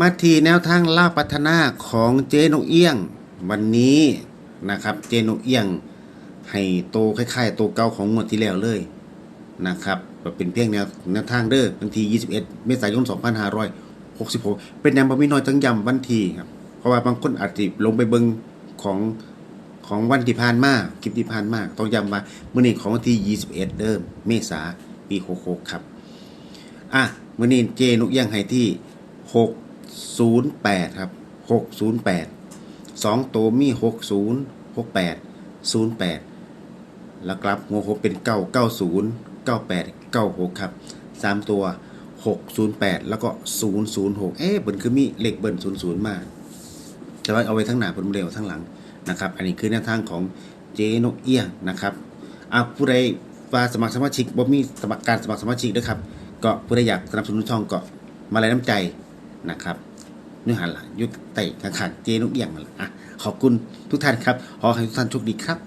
มาทีแนวทางล่าพัฒนาของเจนกเอี้ยง วันนี้นะครับ เจนกเอี้ยง ให้โตคล้ายๆโตเก่าของงวดที่แล้วเลยนะครับเป็นเพียงแนวแนวทางเด้อวันที่21 เมษายน 2566 เป็นแนวบ่มีน้อยจังยำวันที่ครับเพราะว่าบางคนอาจจะลงไปเบิงของของวันที่ผ่านมาคลิปที่ผ่านมาต้องย้ำว่ามื้อนี้ของวันที่ 21 เด้อเมษาปี 66 ครับ อะมื้อนี้เจนุกเอี้ยงให้ที่ 608ครับ608สองตัวมี60 68 08แล้วกลับหัวหกเป็น990 98 96ครับ3ตัว608แล้วก็006เอ๊ะเบิ่นคือมีเลขเบิ่น00มาแต่ว่าเอาไว้ทั้งหน้าเพิ่นบ่ได้เอาทั้งหลังนะครับ อันนี้คือแนวทางของเจนกเอี้ยงนะครับอะผู้ใดว่าสมัครสมาชิกบ่มีสมัครการสมัครสมาชิกด้วยครับ ก็ผู้ใดอยากสนับสนุนช่องก็มาแรงน้ำใจ นะครับเนื้อหาหลักยุดไต่ข้างๆเจนุกเอี่ยงนั่นแหละอะขอบคุณทุกท่านครับ ขอให้ทุกท่านโชคดีครับ